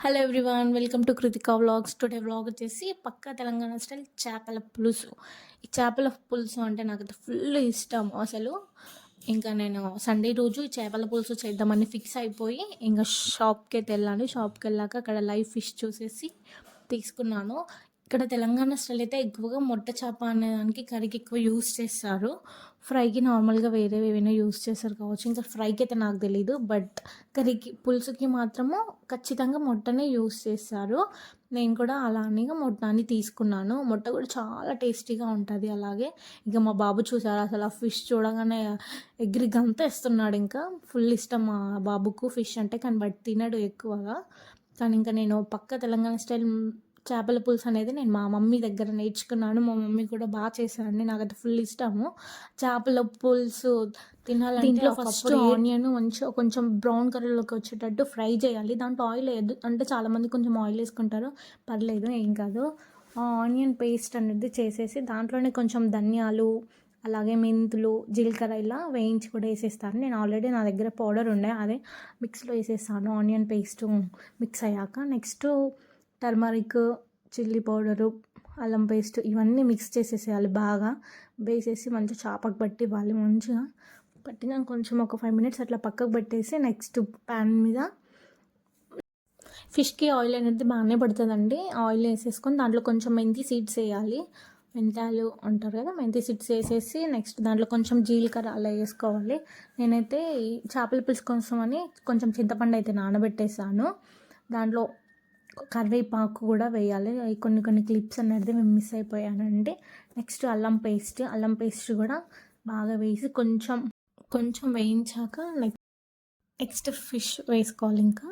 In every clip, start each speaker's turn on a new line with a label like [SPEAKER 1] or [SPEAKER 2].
[SPEAKER 1] Hello everyone welcome to Kritika vlogs today vlog వచ్చేసి పక్కా Telangana style చేపల పులుసు. ఈ చేపల పులుసు అంటే నాకు ఫుల్ ఇష్టం అసలు. ఇంకా నేను సండే రోజు చేపల పులుసు చేద్దామని ఫిక్స్ అయిపోయి ఇంకా షాప్కి అయితే వెళ్ళాను షాప్కి వెళ్ళాక అక్కడ లైవ్ ఫిష్ చూసేసి తీసుకున్నాను. ఇక్కడ తెలంగాణ స్టైల్ అయితే ఎక్కువగా మొట్ట చేప అనే దానికి కర్రీకి ఎక్కువ యూస్ చేస్తారు. ఫ్రైకి నార్మల్గా వేరే ఏవైనా యూస్ చేస్తారు కావచ్చు. ఇంకా ఫ్రైకి అయితే నాకు తెలీదు. బట్ కర్రీకి పులుసుకి మాత్రము ఖచ్చితంగా మొట్టనే యూస్ చేస్తారు. నేను కూడా అలానే మొట్టాన్ని తీసుకున్నాను. మొట్ట కూడా చాలా టేస్టీగా ఉంటుంది అలాగే. ఇంకా మా బాబు చూసారు? అసలు ఆ ఫిష్ చూడగానే ఎగ్రి గంత ఇస్తున్నాడు ఇంకా. ఫుల్ ఇష్టం మా బాబుకు. ఫిష్ అంటే కానీ బట్ తినడు ఎక్కువగా. కానీ ఇంకా నేను పక్క తెలంగాణ స్టైల్ చేపల పులుసు అనేది నేను మా మమ్మీ దగ్గర నేర్చుకున్నాను. మా మమ్మీ కూడా బాగా చేశారండి. నాకు అది ఫుల్ ఇష్టము. చేపల పులుసు తినాలంటే దీంట్లో ఫస్ట్ ఆనియన్ మంచిగా కొంచెం బ్రౌన్ కలర్లోకి వచ్చేటట్టు ఫ్రై చేయాలి. దాంట్లో ఆయిల్ వేయద్దు అంటే చాలామంది కొంచెం ఆయిల్ వేసుకుంటారు. పర్లేదు ఏం కాదు. ఆనియన్ పేస్ట్ అనేది చేసేసి దాంట్లోనే కొంచెం ధనియాలు అలాగే మెంతులు జీలకర్ర ఇలా వేయించి కూడా వేసేస్తాను. నేను ఆల్రెడీ నా దగ్గర పౌడర్ ఉండే. అదే మిక్స్లో వేసేస్తాను. ఆనియన్ పేస్ట్ మిక్స్ అయ్యాక నెక్స్ట్ టర్మరిక్ చిల్లీ పౌడరు అల్లం పేస్ట్ ఇవన్నీ మిక్స్ చేసేసేయాలి బాగా. వేసేసి మంచిగా చాపకు పట్టి ఇవ్వాలి మంచిగా. పట్టినాక కొంచెం ఒక ఫైవ్ మినిట్స్ అట్లా పక్కకు పెట్టేసి నెక్స్ట్ ప్యాన్ మీద ఫిష్కి ఆయిల్ అనేది బాగానే పడుతుందండి. ఆయిల్ వేసేసుకొని దాంట్లో కొంచెం మెంతి సీడ్స్ వేయాలి. మెంతాలు అంటారు కదా మెంతి సీడ్స్ వేసేసి నెక్స్ట్ దాంట్లో కొంచెం జీలకర్ర అలా వేసుకోవాలి. నేనైతే చేపల పులుసు కోసం అని కొంచెం చింతపండు అయితే నానబెట్టేసాను. దాంట్లో కరివేపాకు కూడా వేయాలి. కొన్ని కొన్ని క్లిప్స్ అనేది మేము మిస్ అయిపోయానంటే నెక్స్ట్ అల్లం పేస్ట్. అల్లం పేస్ట్ కూడా బాగా వేసి కొంచెం కొంచెం వేయించాక నెక్స్ట్ ఫిష్ వేసుకోవాలి ఇంకా.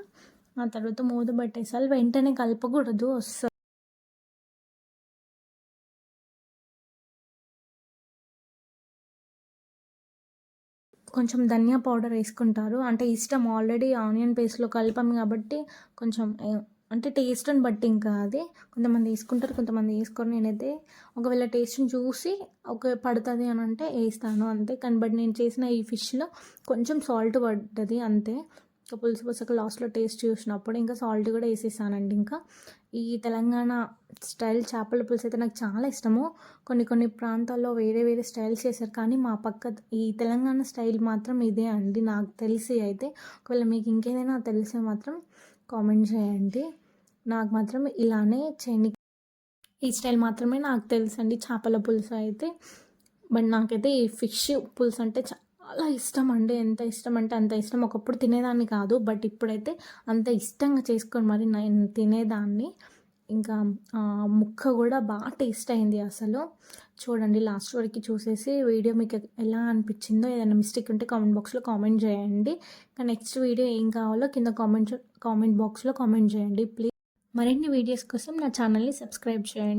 [SPEAKER 1] ఆ తర్వాత మూత పెట్టేసాలి. వెంటనే కలపకూడదు. వస్తుంది కొంచెం ధనియా పౌడర్ వేసుకుంటారు. అంటే ఇష్టం. ఆల్రెడీ ఆనియన్ పేస్ట్లో కలిపాం కాబట్టి కొంచెం అంటే టేస్ట్ని బట్టి ఇంకా అది. కొంతమంది వేసుకుంటారు కొంతమంది వేసుకోరు. నేనైతే ఒకవేళ టేస్ట్ని చూసి ఒక పడుతుంది అని అంటే వేస్తాను అంతే. కానీ బట్ నేను చేసిన ఈ ఫిష్లో కొంచెం సాల్ట్ పడ్డది అంతే. ఇంకా పులుసు పులుసుకు లాస్ట్లో టేస్ట్ చూసినప్పుడు ఇంకా సాల్ట్ కూడా వేసేసానండి ఇంకా. ఈ తెలంగాణ స్టైల్ చేపల పులుసు అయితే నాకు చాలా ఇష్టము. కొన్ని కొన్ని ప్రాంతాల్లో వేరే వేరే స్టైల్స్ చేశారు. కానీ మా పక్క ఈ తెలంగాణ స్టైల్ మాత్రం ఇదే అండి నాకు తెలిసి అయితే. ఒకవేళ మీకు ఇంకేదైనా తెలిసే మాత్రం కామెంట్ చేయండి. నాకు మాత్రం ఇలానే చేయండి. ఈ స్టైల్ మాత్రమే నాకు తెలుసండి చేపల పులుసు అయితే. బట్ నాకైతే ఈ ఫిష్ పులుసు అంటే చాలా ఇష్టం అండి. ఎంత ఇష్టం అంటే అంత ఇష్టం. ఒకప్పుడు తినేదాన్ని కాదు. బట్ ఇప్పుడైతే అంత ఇష్టంగా చేసుకొని మరి నేను తినేదాన్ని. ఇంకా ముక్క కూడా బాగా టేస్ట్ అయింది అసలు. చూడండి లాస్ట్ వరకు చూసేసి వీడియో మీకు ఎలా అనిపించిందో ఏదైనా మిస్టేక్ ఉంటే కామెంట్ బాక్స్లో కామెంట్ చేయండి. ఇంకా నెక్స్ట్ వీడియో ఏం కావాలో కింద కామెంట్ కామెంట్ బాక్స్లో కామెంట్ చేయండి ప్లీజ్. మరిన్ని వీడియోస్ కోసం నా ఛానల్ని సబ్స్క్రైబ్ చేయండి.